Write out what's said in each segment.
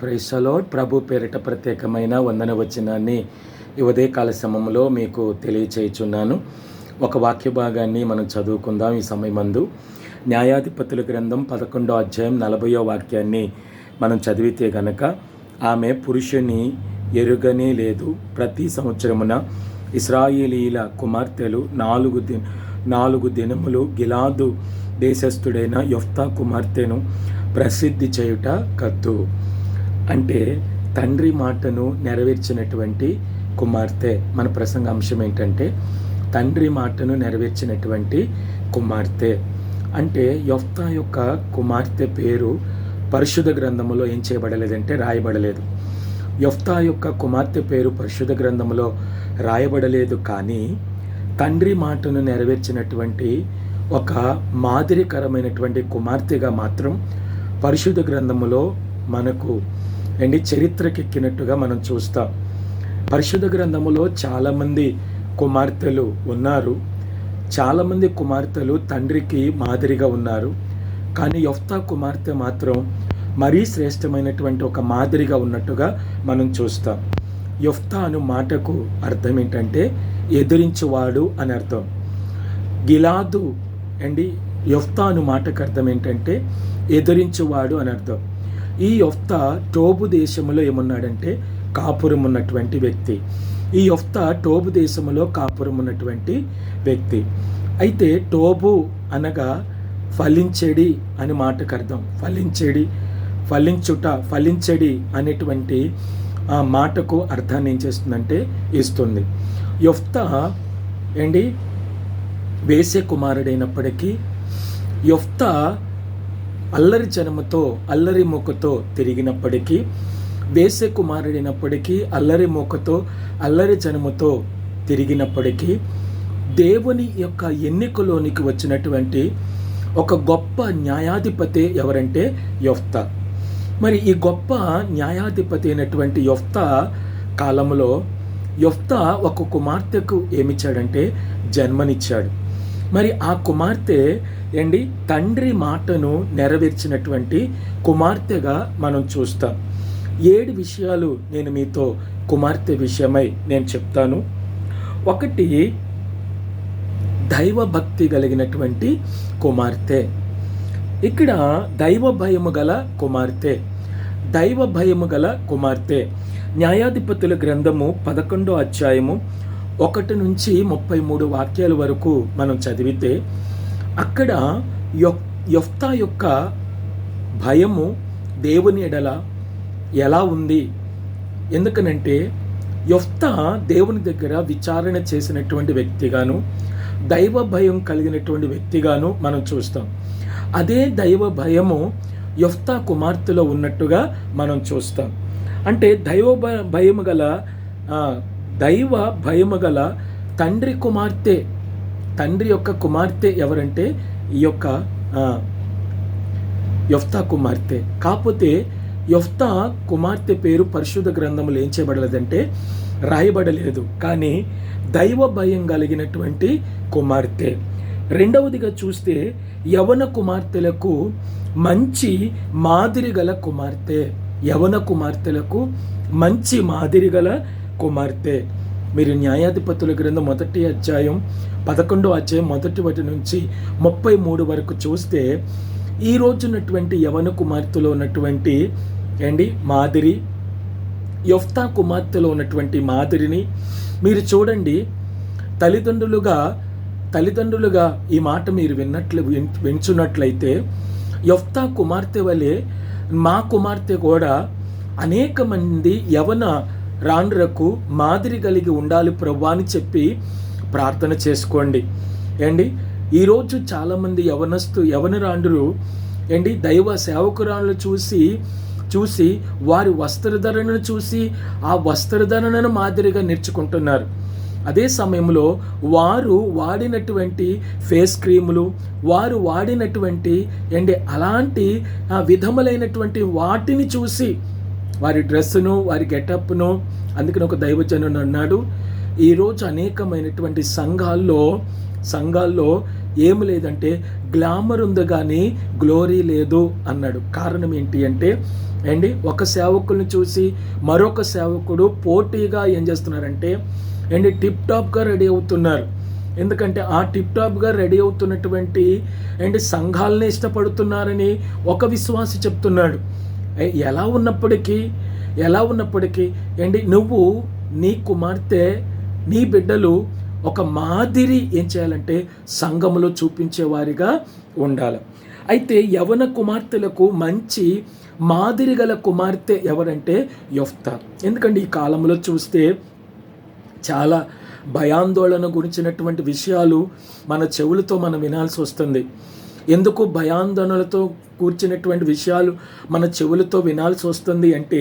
ప్రైసలో ప్రభు పేరిట ప్రత్యేకమైన వందన వచనాన్ని ఈ ఉదయకాల సమయంలో మీకు తెలియచేయుచున్నాను. ఒక వాక్య భాగాన్ని మనం చదువుకుందాం ఈ సమయమందు. న్యాయాధిపతుల గ్రంథం పదకొండో అధ్యాయం నలభయో వాక్యాన్ని మనం చదివితే గనక ఆమె పురుషుని ఎరుగనే లేదు. ప్రతి సంవత్సరమున ఇస్రాయేలీల కుమార్తెలు నాలుగు ది నాలుగు దినములు గిలాదు దేశస్థుడైన యొఫ్తా కుమార్తెను ప్రసిద్ధి చేయుట కద్దు. అంటే తండ్రి మాటను నెరవేర్చినటువంటి కుమార్తె. మన ప్రసంగ అంశం ఏంటంటే తండ్రి మాటను నెరవేర్చినటువంటి కుమార్తె. అంటే యొఫ్తా యొక్క కుమార్తె పేరు పరిశుద్ధ గ్రంథములో ఏం చేయబడలేదంటే రాయబడలేదు. యొఫ్తా యొక్క కుమార్తె పేరు పరిశుద్ధ గ్రంథములో రాయబడలేదు కానీ తండ్రి మాటను నెరవేర్చినటువంటి ఒక మాదిరికరమైనటువంటి కుమార్తెగా మాత్రం పరిశుద్ధ గ్రంథములో మనకు అండి చరిత్రకెక్కినట్టుగా మనం చూస్తాం. పరిశుద్ధ గ్రంథములో చాలామంది కుమార్తెలు ఉన్నారు. చాలామంది కుమార్తెలు తండ్రికి మాదిరిగా ఉన్నారు. కానీ యొఫ్తా కుమార్తె మాత్రం మరీ శ్రేష్టమైనటువంటి ఒక మాదిరిగా ఉన్నట్టుగా మనం చూస్తాం. యొఫ్తా అను మాటకు అర్థం ఏంటంటే ఎదిరించువాడు అని అర్థం. గిలాదు అండి యొఫ్తా అను మాటకు అర్థం ఏంటంటే ఎదిరించువాడు అని అర్థం. ఈ యొఫ్తా టోబు దేశంలో ఏమున్నాడంటే కాపురం ఉన్నటువంటి వ్యక్తి. ఈ యొఫ్తా టోబు దేశంలో కాపురం ఉన్నటువంటి వ్యక్తి. అయితే టోబు అనగా ఫలించెడి అని మాటకు అర్థం. ఫలించెడి ఫలించుట ఫలించడి అనేటువంటి ఆ మాటకు అర్థాన్ని ఏం చేస్తుందంటే ఇస్తుంది. యొఫ్తా ఏంటి? వేసే కుమారుడైనప్పటికీ యొఫ్తా అల్లరి జనముతో అల్లరి మూకతో తిరిగినప్పటికీ వేసే కుమారుడైనప్పటికీ అల్లరి మూకతో అల్లరి జనముతో తిరిగినప్పటికీ దేవుని యొక్క ఎన్నికలోనికి వచ్చినటువంటి ఒక గొప్ప న్యాయాధిపతి ఎవరంటే యొఫ్త. మరి ఈ గొప్ప న్యాయాధిపతి అయినటువంటి యొఫ్త కాలంలో యొఫ్త ఒక కుమార్తెకు ఏమిచ్చాడంటే జన్మనిచ్చాడు. మరి ఆ కుమార్తె ఏంటి? తండ్రి మాటను నెరవేర్చినటువంటి కుమార్తెగా మనం చూస్తాం. ఏడు విషయాలు నేను మీతో కుమార్తె విషయమై నేను చెప్తాను. ఒకటి దైవభక్తి కలిగినటువంటి కుమార్తె. ఇక్కడ దైవ భయము గల కుమార్తె దైవ భయము గల కుమార్తె. న్యాయాధిపతుల గ్రంథము పదకొండో అధ్యాయము ఒకటి నుంచి ముప్పై మూడు వాక్యాల వరకు మనం చదివితే అక్కడ యొఫ్తా యొక్క భయము దేవుని ఎడల ఎలా ఉంది? ఎందుకనంటే యొఫ్తా దేవుని దగ్గర విచారణ చేసినటువంటి వ్యక్తిగాను దైవ భయం కలిగినటువంటి వ్యక్తిగాను మనం చూస్తాం. అదే దైవ భయము యొఫ్తా కుమార్తెలో ఉన్నట్టుగా మనం చూస్తాం. అంటే దైవ భయము గల దైవ భయముగల తండ్రి కుమార్తె తండ్రి యొక్క కుమార్తె ఎవరంటే ఈ యొక్క యొఫ్తా కుమార్తె. కాకపోతే యొఫ్తా కుమార్తె పేరు పరిశుద్ధ గ్రంథములు ఏం చేయబడలేదంటే రాయబడలేదు. కానీ దైవ భయం కలిగినటువంటి కుమార్తె. రెండవదిగా చూస్తే యవన కుమార్తెలకు మంచి మాదిరి గల కుమార్తె. యవన కుమార్తెలకు మంచి మాదిరి గల కుమార్తె మీరు న్యాయాధిపతుల గ్రంథం మొదటి అధ్యాయం పదకొండో అధ్యాయం మొదటి వాటి నుంచి ముప్పై మూడు వరకు చూస్తే ఈ రోజున్నటువంటి యవన కుమార్తెలో ఉన్నటువంటి ఏంటి? మాదిరి. యొఫ్తా కుమార్తెలో ఉన్నటువంటి మాదిరిని మీరు చూడండి. తల్లిదండ్రులుగా తల్లిదండ్రులుగా ఈ మాట మీరు విన్నట్లు వించున్నట్లయితే యొఫ్తా కుమార్తె వలె మా కుమార్తె కూడా అనేక మంది యవన రాండ్రకు మాదిరి కలిగి ఉండాలి ప్రభు అని చెప్పి ప్రార్థన చేసుకోండి. ఏండి ఈరోజు చాలామంది యవనస్తు యవనరాండ్రు ఏంటి? దైవ సేవకురాళ్ళు చూసి చూసి వారి వస్త్రధరణను చూసి ఆ వస్త్రధరణను మాదిరిగా నేర్చుకుంటున్నారు. అదే సమయంలో వారు వాడినటువంటి ఫేస్ క్రీములు వారు వాడినటువంటి ఏంటి? అలాంటి విధములైనటువంటి వాటిని చూసి వారి డ్రెస్సును వారి గెటప్ను అందుకని ఒక దైవజనుడు అన్నాడు. ఈరోజు అనేకమైనటువంటి సంఘాల్లో సంఘాల్లో ఏమి లేదంటే గ్లామర్ ఉంది కానీ గ్లోరీ లేదు అన్నాడు. కారణం ఏంటి అంటే అండి ఒక సేవకుల్ని చూసి మరొక సేవకుడు పోటీగా ఏం చేస్తున్నారంటే అండి టిప్ టాప్గా రెడీ అవుతున్నారు. ఎందుకంటే ఆ టిప్ టాప్గా రెడీ అవుతున్నటువంటి అండి సంఘాలనే ఇష్టపడుతున్నారని ఒక విశ్వాసి చెప్తున్నాడు. ఎలా ఉన్నప్పటికీ ఎలా ఉన్నప్పటికీ ఏంటి నువ్వు నీ కుమార్తె నీ బిడ్డలు ఒక మాదిరి ఏం చేయాలంటే సంఘములో చూపించేవారిగా ఉండాలి. అయితే యవన కుమార్తెలకు మంచి మాదిరి గల కుమార్తె ఎవరంటే యొఫ్తా. ఎందుకంటే ఈ కాలంలో చూస్తే చాలా భయాందోళన గురించినటువంటి విషయాలు మన చెవులతో మనం వినాల్సి వస్తుంది. ఎందుకు భయాందోళనలతో కూర్చున్నటువంటి విషయాలు మన చెవులతో వినాల్సి వస్తుంది అంటే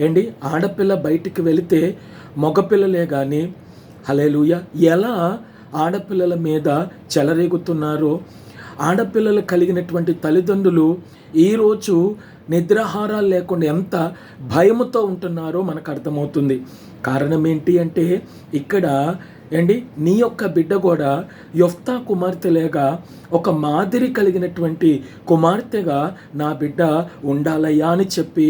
ఏంటి? ఆడపిల్ల బయటికి వెళితే మగపిల్లలే కానీ హలేలుయ ఎలా ఆడపిల్లల మీద చెలరేగుతున్నారో ఆడపిల్లలు కలిగినటువంటి తల్లిదండ్రులు ఈరోజు నిద్రాహారాలు లేకుండా ఎంత భయముతో ఉంటున్నారో మనకు అర్థమవుతుంది. కారణం ఏంటి అంటే ఇక్కడ ఏంటి? నీ యొక్క బిడ్డ కూడా యొఫ్తా కుమార్తెలేగా ఒక మాదిరి కలిగినటువంటి కుమార్తెగా నా బిడ్డ ఉండాలయ్యా అని చెప్పి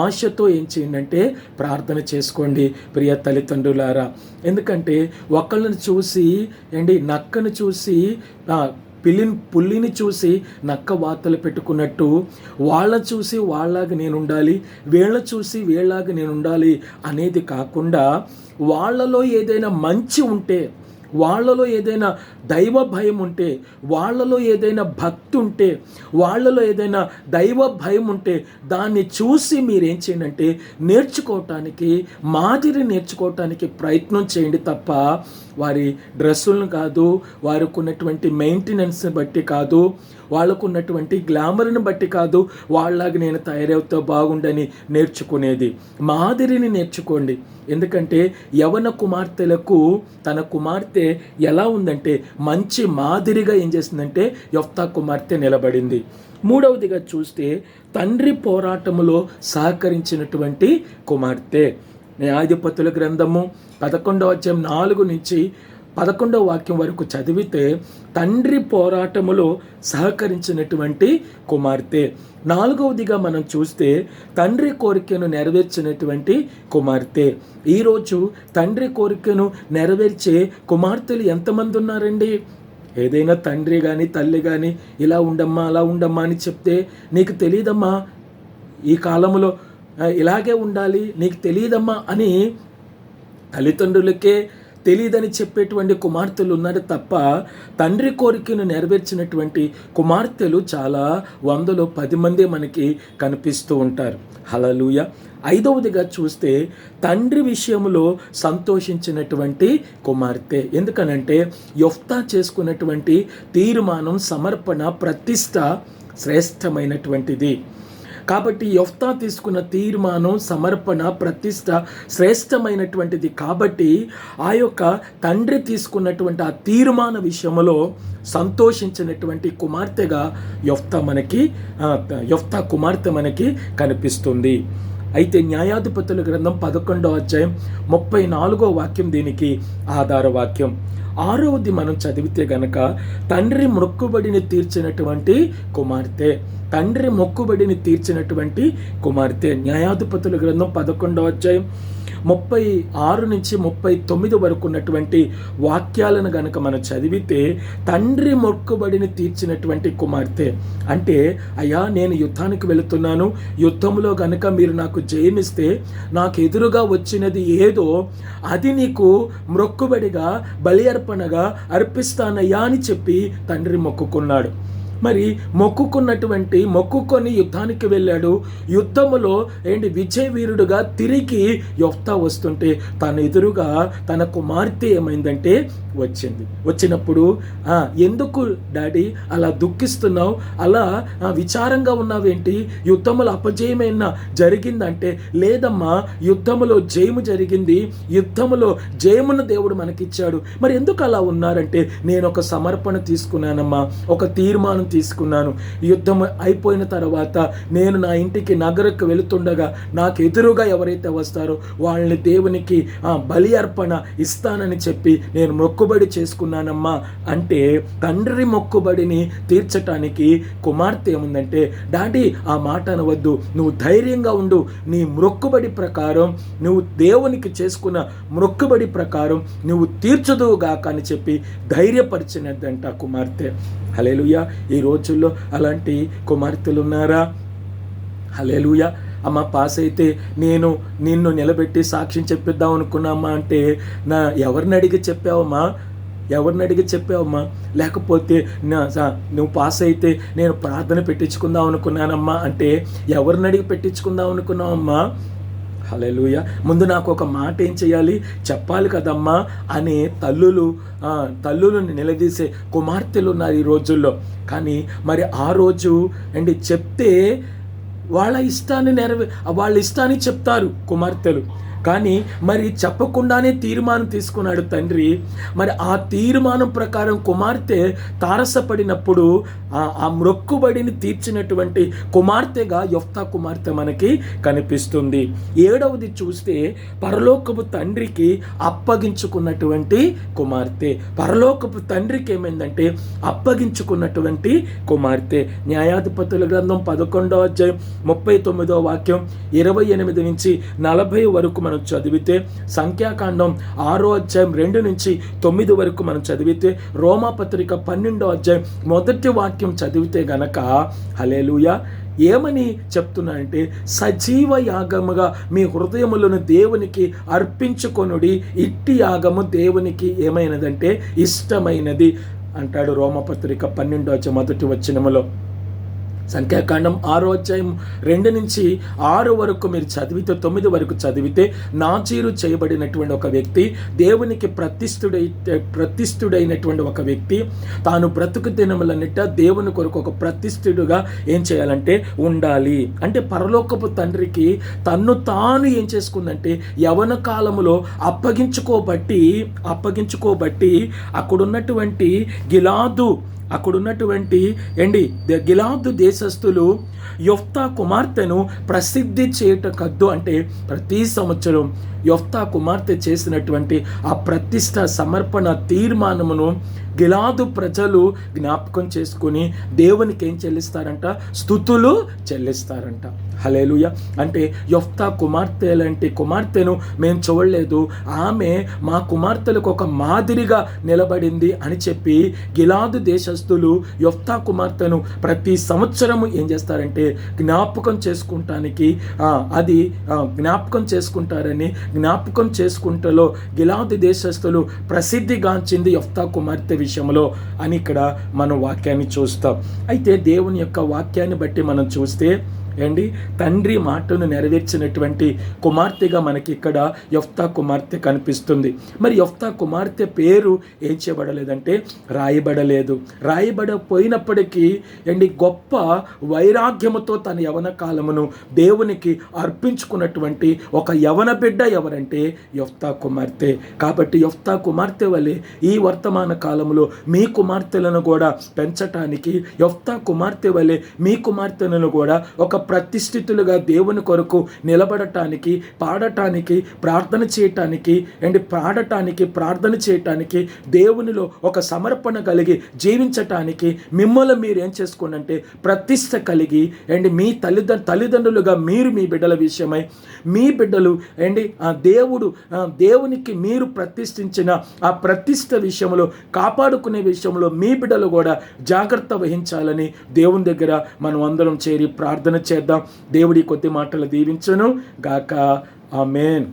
ఆశతో ఏం చేయండి అంటే ప్రార్థన చేసుకోండి ప్రియ తల్లిదండ్రులారా. ఎందుకంటే ఒకళ్ళని చూసి ఏంటి? నక్కను చూసి పిల్లిని పుల్లిని చూసి నక్క వార్తలు పెట్టుకున్నట్టు వాళ్ళ చూసి వాళ్ళలాగా నేను ఉండాలి వీళ్ళ చూసి వీళ్ళలాగా నేను ఉండాలి అనేది కాకుండా వాళ్ళలో ఏదైనా మంచి ఉంటే వాళ్ళలో ఏదైనా దైవ భయం ఉంటే వాళ్ళలో ఏదైనా భక్తి ఉంటే వాళ్ళలో ఏదైనా దైవ భయం ఉంటే దాన్ని చూసి మీరేం చేయండి అంటే నేర్చుకోవటానికి మాదిరి నేర్చుకోవటానికి ప్రయత్నం చేయండి తప్ప వారి డ్రెస్సులను కాదు వారికి ఉన్నటువంటి మెయింటెనెన్స్ని బట్టి కాదు వాళ్ళకు ఉన్నటువంటి గ్లామర్ని బట్టి కాదు వాళ్ళలాగా నేను తయారవుతా బాగుండని నేర్చుకునేది. మాదిరిని నేర్చుకోండి. ఎందుకంటే యవన కుమార్తెలకు తన కుమార్తె ఎలా ఉందంటే మంచి మాదిరిగా ఏం చేసిందంటే యొఫ్తా కుమార్తె నిలబడింది. మూడవదిగా చూస్తే తండ్రి పోరాటములో సహకరించినటువంటి కుమార్తె. న్యాయాధిపతుల గ్రంథము పదకొండవ అధ్యాయం నాలుగు నుంచి పదకొండవ వాక్యం వరకు చదివితే తండ్రి పోరాటములో సహకరించినటువంటి కుమార్తె. నాలుగవదిగా మనం చూస్తే తండ్రి కోరికను నెరవేర్చినటువంటి కుమార్తె. ఈరోజు తండ్రి కోరికను నెరవేర్చే కుమార్తెలు ఎంతమంది ఉన్నారండి? ఏదైనా తండ్రి కానీ తల్లి కానీ ఇలా ఉండమ్మా అలా ఉండమ్మా అని చెప్తే నీకు తెలియదమ్మా ఈ కాలంలో ఇలాగే ఉండాలి నీకు తెలియదమ్మా అని తల్లిదండ్రులకే తెలియదని చెప్పేటువంటి కుమార్తెలు ఉన్నారు తప్ప తండ్రి కోరికను నెరవేర్చినటువంటి కుమార్తెలు చాలా వందలో పది మంది మనకి కనిపిస్తూ ఉంటారు. హలలుయ ఐదవదిగా చూస్తే తండ్రి విషయంలో సంతోషించినటువంటి కుమార్తె. ఎందుకనంటే యొఫ్తా చేసుకున్నటువంటి తీర్మానం సమర్పణ ప్రతిష్ట శ్రేష్టమైనటువంటిది. కాబట్టి యొఫ్తా తీసుకున్న తీర్మానం సమర్పణ ప్రతిష్ట శ్రేష్టమైనటువంటిది. కాబట్టి ఆ యొక్క తండ్రి తీసుకున్నటువంటి ఆ తీర్మాన విషయంలో సంతోషించినటువంటి కుమార్తెగా యొఫ్తా మనకి ఆ, యొఫ్తా కుమార్తె మనకి కనిపిస్తుంది. అయితే న్యాయాధిపతుల గ్రంథం పదకొండో అధ్యాయం ముప్పై నాలుగో వాక్యం దీనికి ఆధార వాక్యం. ఆరవది మనం చదివితే గనక తండ్రి మొక్కుబడిని తీర్చినటువంటి కుమార్తె. తండ్రి మొక్కుబడిని తీర్చినటువంటి కుమార్తె. న్యాయాధిపతుల గ్రంథం పదకొండవ అధ్యాయం. ముప్పై ఆరు నుంచి ముప్పై తొమ్మిది వరకు ఉన్నటువంటి వాక్యాలను గనక మనం చదివితే తండ్రి మొక్కుబడిని తీర్చినటువంటి కుమార్తె. అంటే అయ్యా నేను యుద్ధానికి వెళుతున్నాను. యుద్ధంలో గనక మీరు నాకు జయమిస్తే నాకు ఎదురుగా వచ్చినది ఏదో అది నీకు మొక్కుబడిగా బలి అర్పణగా అర్పిస్తానయ్యా అని చెప్పి తండ్రి మొక్కుకున్నాడు. మరి మొక్కుకున్నటువంటి మొక్కుకొని యుద్ధానికి వెళ్ళాడు. యుద్ధములో ఏంటి? విజయ వీరుడుగా తిరిగి యొఫ్తా వస్తుంటే తన ఎదురుగా తన కుమార్తె ఏమైందంటే వచ్చింది. వచ్చినప్పుడు ఎందుకు డాడీ అలా దుఃఖిస్తున్నావు? అలా విచారంగా ఉన్నావేంటి? యుద్ధములు అపజయమైన జరిగిందంటే లేదమ్మా యుద్ధములో జయము జరిగింది. యుద్ధములో జయమును దేవుడు మనకిచ్చాడు. మరి ఎందుకు అలా ఉన్నారంటే నేను ఒక సమర్పణ తీసుకున్నానమ్మా. ఒక తీర్మానం తీసుకున్నాను. యుద్ధం అయిపోయిన తర్వాత నేను నా ఇంటికి నగరకు వెళుతుండగా నాకు ఎదురుగా ఎవరైతే వస్తారో వాళ్ళని దేవునికి ఆ, బలి అర్పణ ఇస్తానని చెప్పి నేను మొక్కుబడి చేసుకున్నానమ్మా. అంటే తండ్రి మొక్కుబడిని తీర్చటానికి కుమార్తె ఏముందంటే డాడీ ఆ మాట అనవద్దు. నువ్వు ధైర్యంగా ఉండు. నీ మొక్కుబడి ప్రకారం నువ్వు దేవునికి చేసుకున్న మొక్కుబడి ప్రకారం నువ్వు తీర్చదువుగాక అని చెప్పి ధైర్యపరిచినదంట కుమార్తె. హలేలుయ ఈ రోజుల్లో అలాంటి కుమార్తెలు ఉన్నారా హలేలుయ అమ్మ పాస్ అయితే నేను నిన్ను నిలబెట్టి సాక్ష్యం చెప్పిద్దాం అనుకున్నామా అంటే నా ఎవరిని అడిగి చెప్పావమ్మా? ఎవరిని అడిగి చెప్పావమ్మా? లేకపోతే నా నువ్వు పాస్ అయితే నేను ప్రార్థన పెట్టించుకుందాం అనుకున్నానమ్మా అంటే ఎవరిని అడిగి పెట్టించుకుందాం అనుకున్నావమ్మా? హలెలుయ ముందు నాకు ఒక మాట ఏం చేయాలి? చెప్పాలి కదమ్మా అనే తల్లులు తల్లులు నిలదీసే కుమార్తెలు ఉన్నారు ఈ రోజుల్లో. కానీ మరి ఆ రోజు అండి చెప్తే వాళ్ళ ఇష్టాన్ని నెరవే వాళ్ళ ఇష్టాన్ని చెప్తారు కుమార్తెలు. కానీ మరి చెప్పకుండానే తీర్మానం తీసుకున్నాడు తండ్రి. మరి ఆ తీర్మానం ప్రకారం కుమార్తె తారసపడినప్పుడు ఆ మ్రొక్కుబడిని తీర్చినటువంటి కుమార్తెగా యొఫ్తా కుమార్తె మనకి కనిపిస్తుంది. ఏడవది చూస్తే పరలోకపు తండ్రికి అప్పగించుకున్నటువంటి కుమార్తె. పరలోకపు తండ్రికి ఏమైందంటే అప్పగించుకున్నటువంటి కుమార్తె. న్యాయాధిపతుల గ్రంథం పదకొండవ అధ్యాయం ముప్పై తొమ్మిదో వాక్యం ఇరవై ఎనిమిది నుంచి నలభై వరకు మనం మనం చదివితే సంఖ్యాకాండం ఆరో అధ్యాయం రెండు నుంచి తొమ్మిది వరకు మనం చదివితే రోమాపత్రిక పన్నెండో అధ్యాయం మొదటి వాక్యం చదివితే గనక హలేలుయ ఏమని చెప్తున్నానంటే సజీవ యాగముగా మీ హృదయములను దేవునికి అర్పించుకొనుడి ఇట్టి యాగము దేవునికి ఏమైనదంటే ఇష్టమైనది అంటాడు రోమపత్రిక పన్నెండో వచ్చే మొదటి వచ్చినములో సంఖ్యాకాండం ఆరో అధ్యాయం రెండు నుంచి ఆరు వరకు మీరు చదివితే తొమ్మిది వరకు చదివితే నాచీరు చేయబడినటువంటి ఒక వ్యక్తి దేవునికి ప్రతిష్ఠుడై ప్రతిష్ఠుడైనటువంటి ఒక వ్యక్తి తాను బ్రతుకు దినములన్నిట దేవుని కొరకు ఒక ప్రతిష్ఠుడుగా ఏం చేయాలంటే ఉండాలి. అంటే పరలోకపు తండ్రికి తన్ను తాను ఏం చేసుకుందంటే యవన కాలములో అప్పగించుకోబట్టి అప్పగించుకోబట్టి అక్కడున్నటువంటి గిలాదు అక్కడున్నటువంటి ద గిలాదు దేశస్థులు యొఫ్తా కుమార్తెను ప్రసిద్ధి చేయటకద్దు అంటే ప్రతి సంవత్సరం యొఫ్తా కుమార్తె చేసినటువంటి ఆ ప్రతిష్ట సమర్పణ తీర్మానమును గిలాదు ప్రజలు జ్ఞాపకం చేసుకుని దేవునికి ఏం చెల్లిస్తారంట? స్థుతులు చెల్లిస్తారంట. హలేలుయ అంటే యొఫ్తా కుమార్తె లాంటి కుమార్తెను మేము చూడలేదు. ఆమె మా కుమార్తెలకు ఒక మాదిరిగా నిలబడింది అని చెప్పి గిలాదు దేశస్థులు యొఫ్తా కుమార్తెను ప్రతి సంవత్సరము ఏం చేస్తారంటే జ్ఞాపకం చేసుకుంటానికి అది జ్ఞాపకం చేసుకుంటారని జ్ఞాపకం చేసుకుంటలో గిలాదు దేశస్థులు ప్రసిద్ధిగాంచింది యొఫ్తా కుమార్తె విషయంలో అని ఇక్కడ మనం వాక్యాన్ని చూస్తాం. అయితే దేవుని యొక్క వాక్యాన్ని బట్టి మనం చూస్తే ఏండి తండ్రి మాటను నెరవేర్చినటువంటి కుమార్తెగా మనకి ఇక్కడ యొఫ్తా కుమార్తె కనిపిస్తుంది. మరి యొఫ్తా కుమార్తె పేరు ఏం చేయబడలేదంటే రాయబడలేదు. రాయబడపోయినప్పటికీ ఏంటి? గొప్ప వైరాగ్యముతో తన యవన కాలమును దేవునికి అర్పించుకున్నటువంటి ఒక యవన బిడ్డ ఎవరంటే యొఫ్తా కుమార్తె. కాబట్టి యొఫ్తా కుమార్తె వలె ఈ వర్తమాన కాలంలో మీ కుమార్తెలను కూడా పెంచటానికి యొఫ్తా కుమార్తె వలె మీ కుమార్తెలను కూడా ఒక ప్రతిష్ఠితులుగా దేవుని కొరకు నిలబడటానికి పాడటానికి ప్రార్థన చేయటానికి అండ్ పాడటానికి ప్రార్థన చేయటానికి దేవునిలో ఒక సమర్పణ కలిగి జీవించటానికి మిమ్మల్ని మీరు ఏం చేసుకోనంటే అంటే ప్రతిష్ట కలిగి అండ్ మీ తల్లిదండ్రు తల్లిదండ్రులుగా మీరు మీ బిడ్డల విషయమై మీ బిడ్డలు అండి ఆ దేవుడు దేవునికి మీరు ప్రతిష్ఠించిన ఆ ప్రతిష్ట విషయంలో కాపాడుకునే విషయంలో మీ బిడ్డలు కూడా జాగ్రత్త వహించాలని దేవుని దగ్గర మనం అందరం చేరి ప్రార్థన చేద్దాం. దేవుడి కొద్ది మాటలు దీవించను గాక. ఆమెన్.